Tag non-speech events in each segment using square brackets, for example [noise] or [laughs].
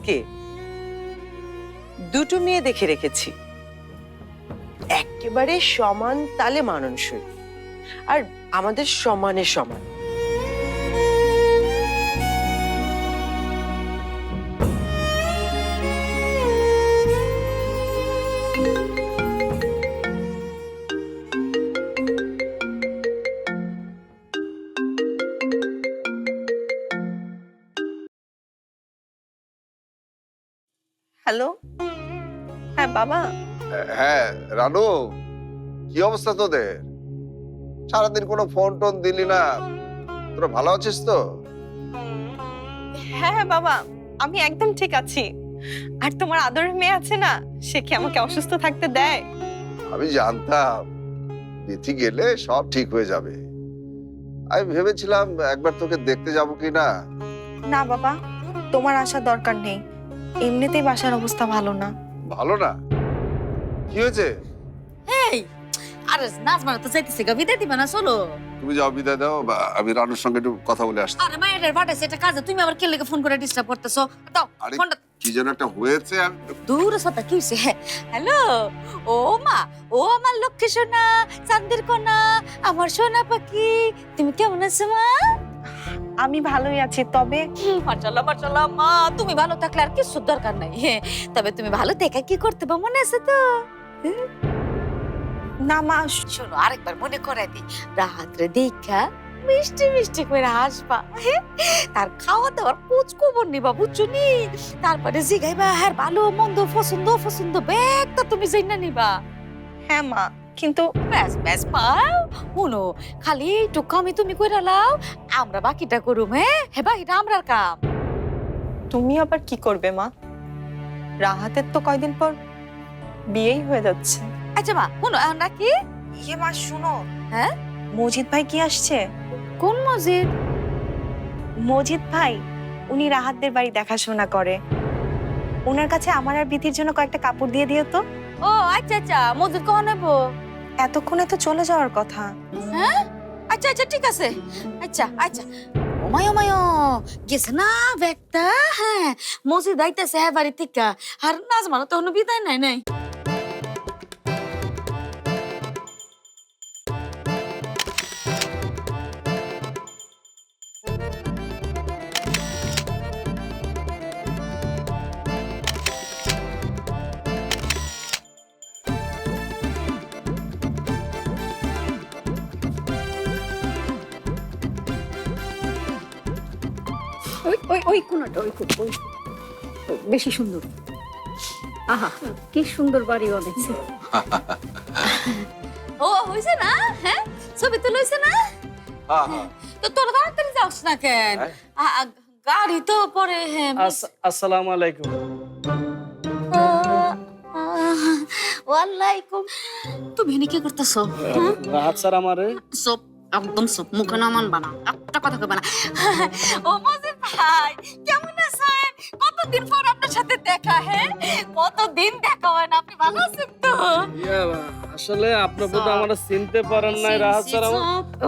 রাহাতকে দুটো মেয়ে দেখে রেখেছি। একেবারে সমান তালে মানানসই। আর আমাদের সমানে সমান। হ্যালো? হ্যাঁ বাবা। হ্যাঁ রানু কি অবস্থা তোদের? সারাদিন কোনো ফোন টোন দিলি না। তোরা ভালো আছিস তো? হ্যাঁ হ্যাঁ বাবা আমি একদম ঠিক আছি। আর তোমার আদরের মেয়ে আছে না সে কি আমাকে অসুস্থ থাকতে দেয়? আমি জানতাম বিথি গেলে সব ঠিক হয়ে যাবে। আমি ভেবেছিলাম একবার তোকে দেখতে যাব কি না। না বাবা তোমার আসার দরকার নেই। এমনিতেই বাসার অবস্থা ভালো না। ভালো না? কি হয়েছে? এই আরে নাজমারা তো চাইতেছে গা বিদায় দিবা না চলো। তুমি যাও বিদায় দাও বা আমি রানুর সঙ্গে একটু কথা বলে আসছি। আরে মায়ের পাঠাইছে এটা কাজে তুমি আবার কে লেগে ফোন করে ডিস্টার্ব করতেছো? দাও আরে ফোনটা কি যেন একটা হয়েছে আমি দূর সাথে কি হইছে হ্যালো ও মা ও আমার লক্ষ্মী সোনা চাঁদের কোনা আমার সোনা পাখি তুমি কেমন আছো মা? আমি ভালোই আছি তবে মার্শাল্লাহ মার্শাল্লাহ মা তুমি ভালো থাকলে আর কিছু দরকার নাই। হ্যাঁ, তবে তুমি ভালো দেখা কি করতে বা মনে আছে তো? না মা শোনো আরেকবার মনে করে দি রাহাত্রে দেখা মিষ্টি মিষ্টি করে হাসবা হ্যাঁ? তার খাওয়া দাওয়ার খোঁজ খবর নিবা বুঝছ নি? তারপরে জিগাইবা হ্যাঁ ভালো মন্দ পছন্দ পছন্দ ব্যাগটা তুমি জানা নিবা। হ্যাঁ মা। কিন্তু ব্যাস ব্যাস পাও। শুনো খালি একটু কামি তুমি কইরা লাও আমরা বাকিটা করুম হ্যাঁ? হ্যাঁ বাকিটা আমরার কাম। তুমি আবার কি করবে মা? রাহাতের তো কয়দিন পর বিয়েই হয়ে যাচ্ছে। আচ্ছা মা শুনো এখন রাখি? ইয়ে মা শুনো। হ্যাঁ? মজিদ ভাই কি আসছে? কোন মসজিদ মজিদ ভাই উনি রাহাতদের বাড়ি দেখাশোনা করে। ওনার কাছে আমার আর বিধির জন্য কয়েকটা কাপড় দিয়ে দিও তো। ও আচ্ছা আচ্ছা মসজিদ কখন নেব এতক্ষণে তো চলে যাওয়ার কথা। হ্যাঁ? আচ্ছা আচ্ছা ঠিক আছে। আচ্ছা আচ্ছা। ওমায় ওমায় গেছে হ্যাঁ আইতেছে হ্যাঁ বাড়ি থেকে। আর নাজমানো তখন বিদায় নাই নাই। ওই ওই কোনটা ওই কোণ, ওই বেশি সুন্দর। আহা কি সুন্দর বাড়ি বানাইছে ও হইছে না? হ্যাঁ? ছবি তো লইছে না? হ্যাঁ হ্যাঁ। তো তোর তাড়াতাড়ি যাস না কেন? হ্যাঁ? গাড়ি তো পরে হ্যাঁ। আস- আসসালামু আলাইকুম ওয়ালাইকুম। তুমি এনে কি করতেছো? রাহাত স্যার আমারে। সব একদম সব মুখে নামান বানা। একটা কথা কইবা না। ও মজিদ! ভাই কেমন আছেন? কতদিন পর আপনার সাথে দেখা হ্যাঁ? কতদিন দেখা হয় না আপনি ভালো আছেন তো? আসলে আপনি বোধহয় আমার চিনতে পারেন নাই রাহাত স্যার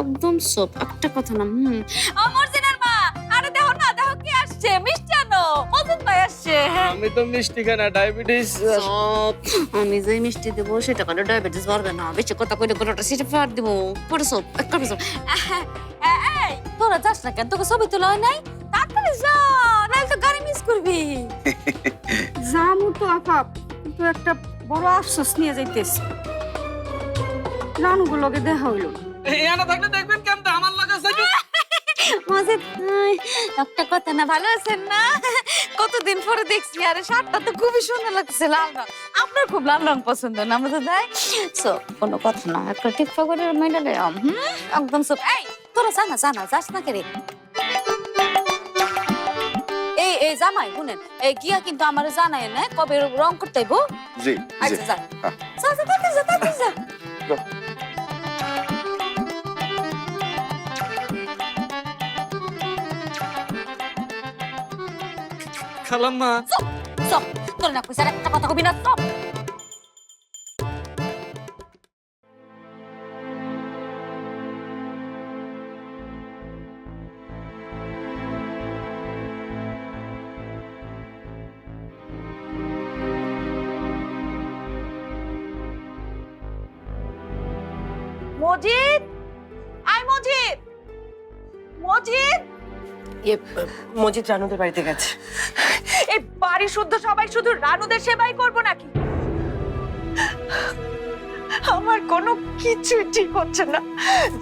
একদম সব। একটা কথা না হুম। আমার জেনার মা আরে দেখো না দেখো কি আসছে মিষ্টি আনো ভাই আসছে হ্যাঁ? আমি তো মিষ্টি খাই না ডায়াবেটিস। সব আমি যে মিষ্টি দেবো সেটা করে ডায়াবেটিস বাড়বে না। বেশি কথা কইলে গোটাটা সেটা ফার দিব। পরে সব এক করবে সব এই তোরা যাস না কেন? তোকে ছবি তোলা হয় নাই? যা নাহলে তো গাড়ি মিস করবি। জামু তো আপা কিন্তু একটা বড় আফসোস নিয়ে যাইতেছে। রানুগুলোকে দেখা হইল। এখানে থাকলে দেখবেন কেমন আমার লাগে মজিদ একটা কথা না ভালো আছেন না? কতদিন পরে দেখছি আরে শার্টটা তো খুবই সুন্দর লাগছে লাল রং। আপনার খুব লাল রং পছন্দ না আমাদের ভাই? সো কোনো কথা না একটা টিপা করে হুম একদম সব এই তোরা জানা জানা যাস না কে রে? এই জামাই শুনেন এই গিয়া কিন্তু আমার জানাই না কবে রং করতে হইব? জি আচ্ছা যা। যা যা তাড়াতাড়ি যা খালাম্মা। তোর না কইছে একটা কথা কবি না সব মজিদ? ইয়ে মজিদ রানুদের বাড়িতে গেছে। এই বাড়ি শুদ্ধ সবাই শুধু রানুদের সেবাই করব নাকি? আমার কোনো কিছুই ঠিক হচ্ছে না।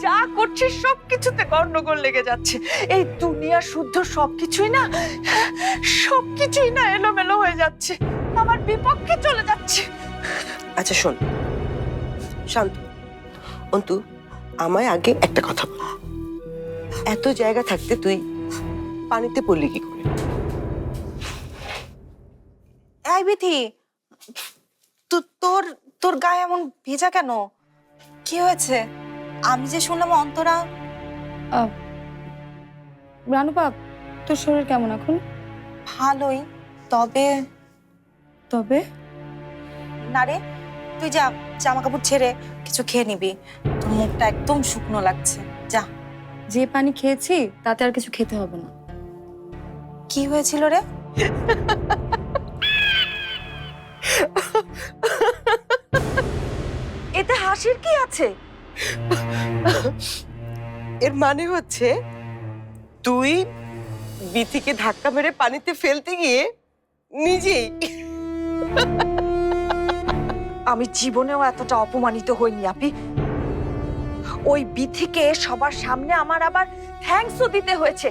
যা করছি সব কিছুতে গন্ডগোল লেগে যাচ্ছে। এই দুনিয়া শুদ্ধ সবকিছুই না সবকিছুই না এলোমেলো হয়ে যাচ্ছে। আমার বিপক্ষে চলে যাচ্ছে। আচ্ছা শোন। শান্ত। অন্তু আমায় আগে একটা কথা বল। এত জায়গা থাকতে তুই পানিতে পড়লি কি করে? এই বিথি তো তোর তোর গায়ে এমন ভেজা কেন? কি হয়েছে? আমি যে শুনলাম অন্তরা। রানুবাব তোর শরীর কেমন এখন? ভালোই তবে তবে? না রে তুই যা জামা কাপড় ছেড়ে কিছু খেয়ে নিবি। তোর মুখটা একদম শুকনো লাগছে। যা। যে পানি খেয়েছি তাতে আর কিছু খেতে হবে না। কি হয়েছিল রে? এতে হাসির কি আছে? এর মানে হচ্ছে তুই বিথিকে ধাক্কা মেরে পানিতে ফেলতে গিয়ে নিজেই আমি জীবনেও এতটা অপমানিত হইনি আপি। ওই বিথিকে সবার সামনে আমার আবার থ্যাঙ্কসও দিতে হয়েছে।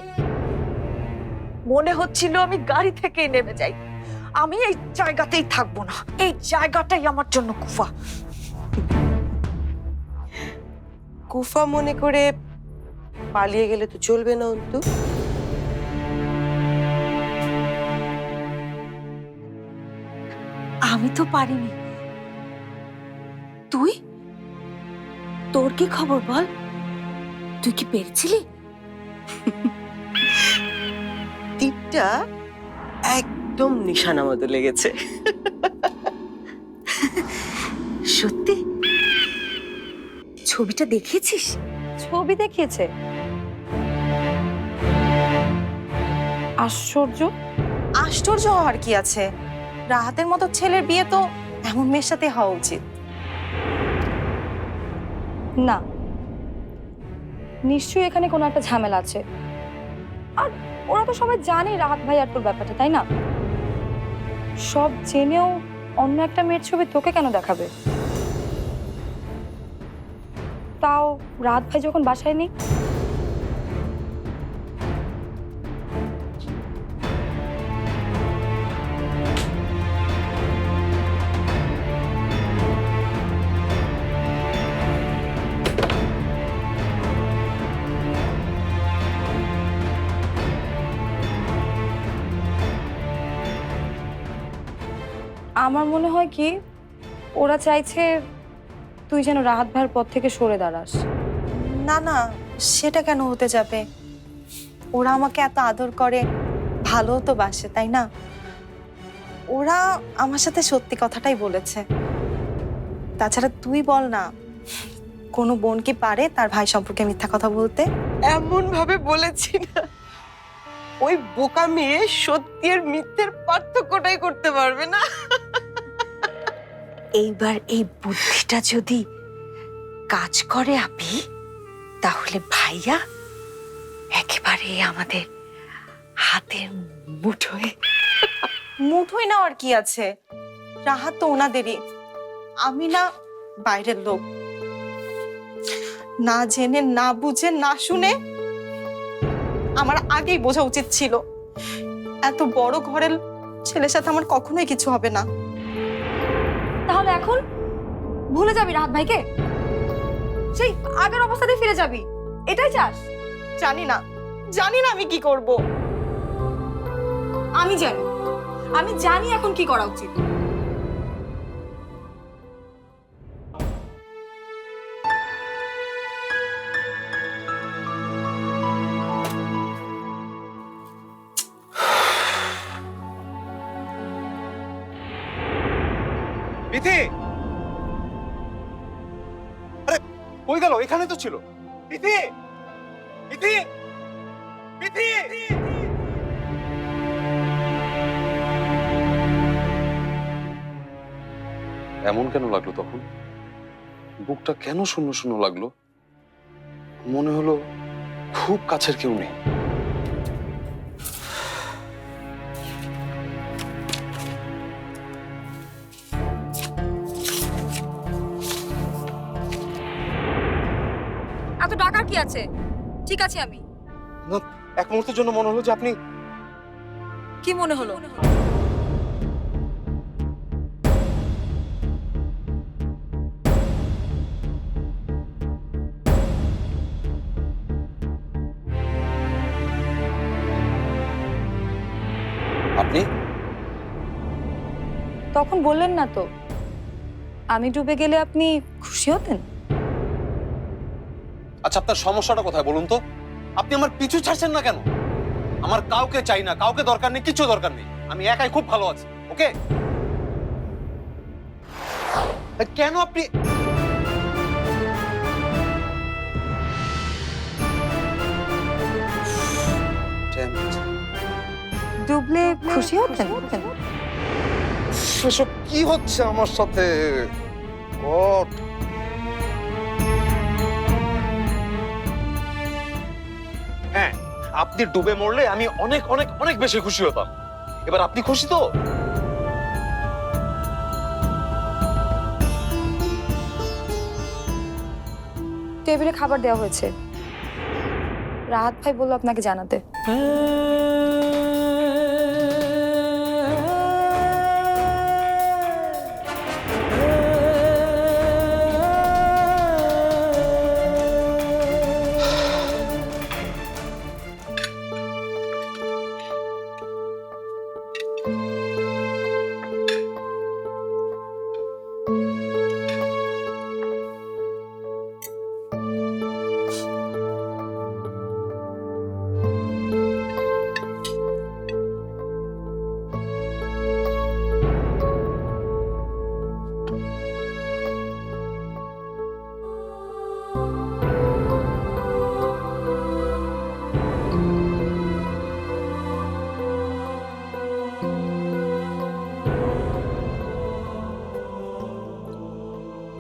মনে হচ্ছিল আমি গাড়ি থেকেই নেমে যাই। আমি এই জায়গাতেই থাকব না। এই জায়গাটাই আমার জন্য কুফা। কুফা মনে করে পালিয়ে গেলে তো চলবে না অন্তু। আমি তো পারিনি। কি খবর বল? তুই কি পেরেছিলি? তীরটা একদম নিশানা মতো লেগেছে। সত্যি? ছবিটা দেখেছিস? ছবি দেখিয়েছে। আশ্চর্য। আশ্চর্য হওয়ার কি আছে? রাহাতের মতো ছেলের বিয়ে তো এমন মেয়ের সাথে হওয়া উচিত। না। নিশ্চয়ই এখানে কোনো একটা ঝামেলা আছে। আর ওরা তো সবাই জানে রাহাত ভাই আর তোর ব্যাপারটা, তাই না? সব জেনেও অন্য একটা মেয়ের ছবি তোকে কেন দেখাবে? তাও রাহাত ভাই যখন বাসায় নেই আমার মনে হয় কি ওরা চাইছে তুই যেন রাহাত ভাইয়ের পথ থেকে সরে দাঁড়াস। না না সেটা কেন হতে যাবে? ওরা আমাকে এত আদর করে ভালো তো বাসে তাই না? ওরা আমার সাথে সত্যি কথাটাই বলেছে। তাছাড়া তুই বল না কোনো বোন কি পারে তার ভাই সম্পর্কে মিথ্যা কথা বলতে? এমন ভাবে বলেছি না। ওই বোকা মেয়ে সত্যি আর মিথ্যের পার্থক্যটাই করতে পারবে না। এইবার এই বুদ্ধিটা যদি কাজ করে আপি তাহলে ভাইয়া একেবারে আমাদের হাতের মুঠোয়। মুঠোয় না আর কি আছে? রাহাত তো ওনাদেরই। আমি না বাইরের লোক। না জেনে না বুঝে না শুনে আমার আগেই বোঝা উচিত ছিল। এত বড় ঘরের ছেলের সাথে আমার কখনোই কিছু হবে না। তাহলে এখন ভুলে যাবি রাহাত ভাইকে? সেই আগের অবস্থাতে ফিরে যাবি। এটাই চাস? জানি না। জানি না আমি কি করব। আমি জানি। আমি জানি এখন কি করা উচিত। তো ছিল। এমন কেন লাগল তখন? বুকটা কেন শূন্য শূন্য লাগল? মনে হলো খুব কাছের কেউ নেই। আছে। ঠিক আছে আমি। এক মুহূর্তের জন্য মনে হলো যে আপনি কি মনে হলো? আপনি? তখন বললেন না তো আমি ডুবে গেলে আপনি খুশি হতেন? আচ্ছা আপনার সমস্যাটা কোথায় বলুন তো? আপনি আমার পিছু ছাড়ছেন না কেন? আমার কাউকে চাই না কাউকে দরকার নেই কিছু দরকার নেই। আমি একাই খুব ভালো আছি ওকে? কেন আপনি. ডুবলে খুশি হতেন? এসব কি হচ্ছে আমার সাথে! আপনি ডুবে মরলে আমি অনেক অনেক অনেক বেশি খুশি হতাম। এবার আপনি খুশি তো? টেবিলে খাবার দেওয়া হয়েছে। রাহাত ভাই বলল আপনাকে জানাতে।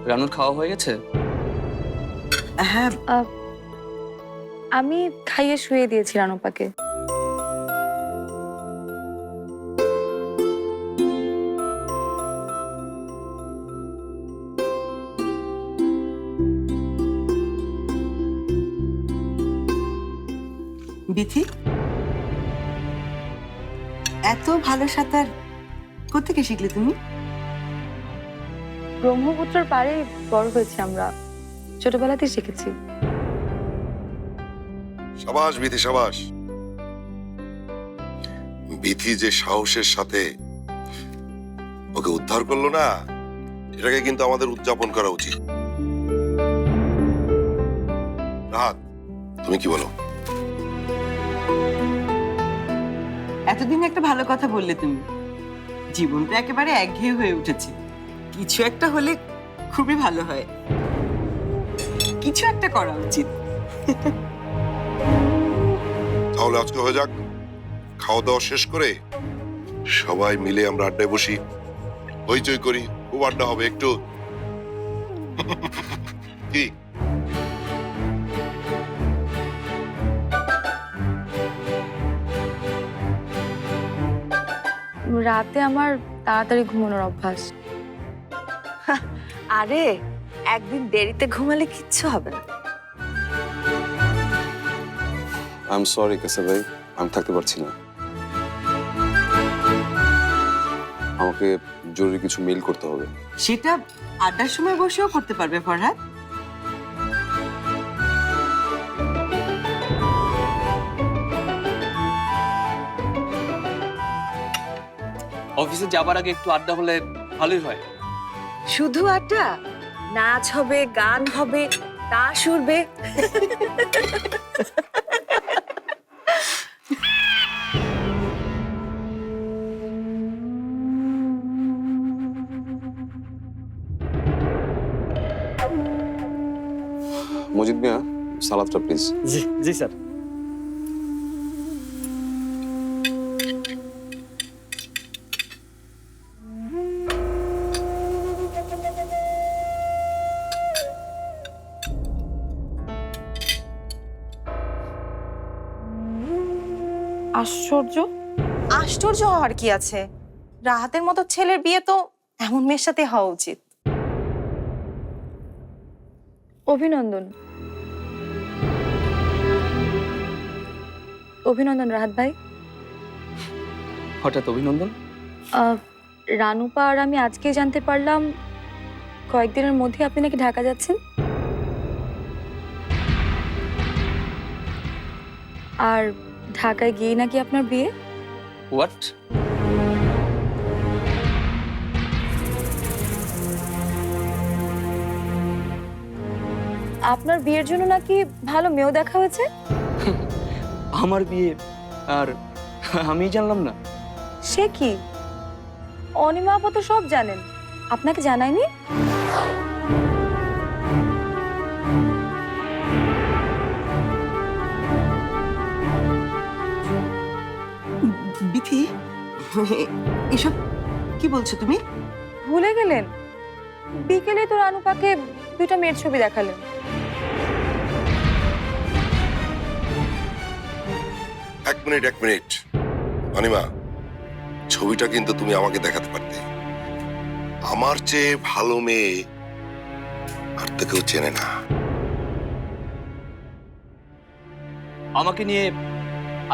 রানুর খাওয়া হয়ে গেছে? হ্যাঁ। আমি খাইয়ে শুয়ে দিয়েছি রানুপাকে বিথি? এত ভালো সাঁতার কোথেকে শিখলে তুমি? ব্রহ্মপুত্রের পাড়ে বড় হয়েছে আমরা। ছোটবেলাতেই শিখেছি। সাবাস বিথি সাবাস। বিথি যে সাহসের সাথে ওকে উদ্ধার করল না এটাকে কিন্তু আমাদের উদযাপন করা উচিত। রাহাত তুমি কি বলো? এতদিন একটা ভালো কথা বললে তুমি। জীবনটা একেবারে একঘেয়ে হয়ে উঠেছে। কিছু একটা হলে খুবই ভালো হয়। কিছু একটা করা উচিত। তাহলে আজকে হয়ে যাক খাওয়া দাওয়া শেষ করে সবাই মিলে আমরা আড্ডায় বসি। হইচই করি খুব আড্ডা হবে একটু। [laughs] কি? রাতে আমার তাড়াতাড়ি ঘুমানোর অভ্যাস। আরে একদিন দেরিতে ঘুমালে কিচ্ছু হবে না। আই এম সরি কেসা ভাই আমি থাকতে পারছি না। আমাকে জরুরি কিছু মেল করতে হবে। সেটা আড্ডার সময় বসেও করতে পারবে ফরহাদ। অফিসে যাবার আগে একটু আড্ডা হলে ভালোই হয়। শুধু আড্ডা নাচ হবে গান হবে তাস উঠবে মজিদ মিয়া সালাদটা প্লিজ জি জি স্যার। আশ্চর্য? আশ্চর্য হওয়ার কি আছে? রাহাতের মতো ছেলের বিয়ে তো এমন মেয়ের সাথে হওয়া উচিত। অভিনন্দন। অভিনন্দন রাহাত ভাই। হঠাৎ অভিনন্দন? রানুপা আর আমি আজকে জানতে পারলাম কয়েকদিনের মধ্যে আপনি নাকি ঢাকা যাচ্ছেন। আর ঢাকায় গিয়ে নাকি আপনার বিয়ে? হোয়াট আপনার বিয়ের জন্য নাকি ভালো মেয়েও দেখা হয়েছে? [laughs] আমার বিয়ে আর আমি জানলাম না। সে কি? অনিমা আপা তো সব জানেন। আপনাকে জানায়নি? বিথি? এসব কি বলছো তুমি? ভুলে গেলেন। বিকেলে তো রানুপাকে দুইটা মেয়ের ছবি দেখালেন। এক মিনিট এক মিনিট। অনিমা ছবিটা কিন্তু তুমি আমাকে দেখাতে পারতে। আমার চেয়ে ভালো মেয়ে আর তো কেউ চেনে না। আমাকে নিয়ে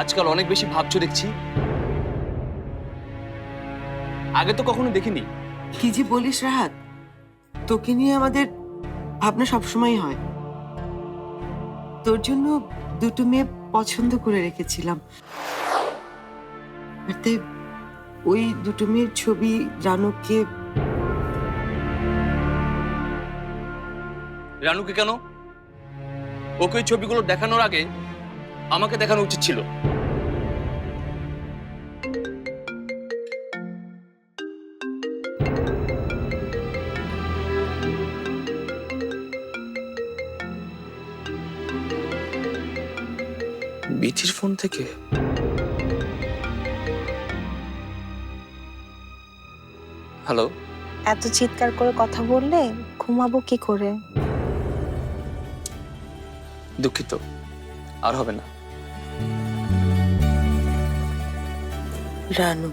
আজকাল অনেক বেশি ভাবছ দেখছি। আগে তো কখনো দেখিনি। কি যে বলিস রাহাত তোকে নিয়ে আমাদের ভাবনা সবসময় হয়। তোর জন্য দুটো মেয়ে পছন্দ করে রেখেছিলাম। তাই ওই দুটো মেয়ের ছবি রানুকে রানুকে কেন? ওকে ওই ছবিগুলো দেখানোর আগে আমাকে দেখানো উচিত ছিল। বিথির ফোন থেকে? হ্যালো এত চিৎকার করে কথা বললে ঘুমাবো কি করে? দুঃখিত আর হবে না। রানু।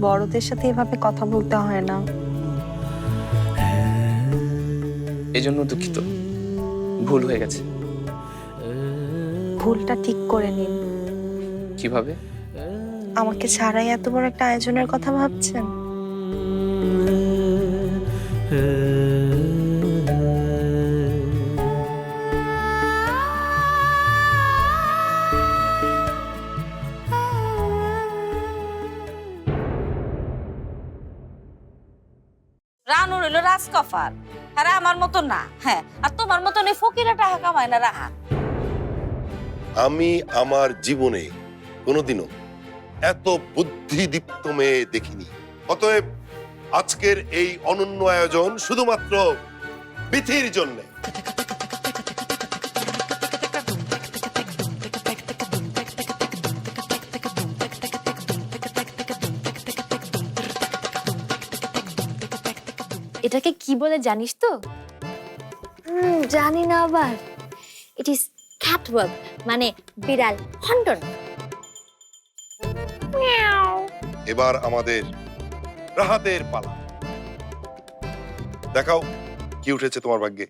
বড়দের সাথে এভাবে কথা বলতে হয় না। এই জন্য দুঃখিত। ভুল হয়ে গেছে। ভুলটা ঠিক করে নিন। কীভাবে? আমাকে ছাড়াই এত বড় একটা আয়োজনের কথা ভাবছেন? রানু রইল রাজকফার। আমার মতো না হ্যাঁ আর তোমার ফকিরা টাকা কামায় না, রাহা। আমি আমার জীবনে কোনোদিনও এত বুদ্ধিদীপ্ত মেয়ে দেখিনি। অতএব আজকের এই অনন্য আয়োজন শুধুমাত্র বিথির জন্য। এটাকে কি বলে জানিস তো? জানি না আবার। ইট ইজ ক্যাটওয়ার্ক মানে বিড়াল হন্ডন এবার আমাদের রাহাতের পালা। দেখাও কি উঠেছে তোমার ভাগ্যে?